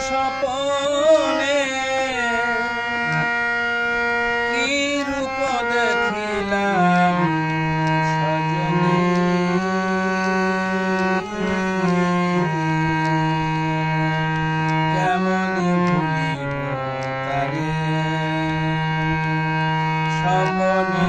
সপনে কি রূপ দেখিলাম সজনে? কেমন ভুলিব তারে? সপনে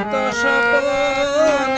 নিশিত স্বপনে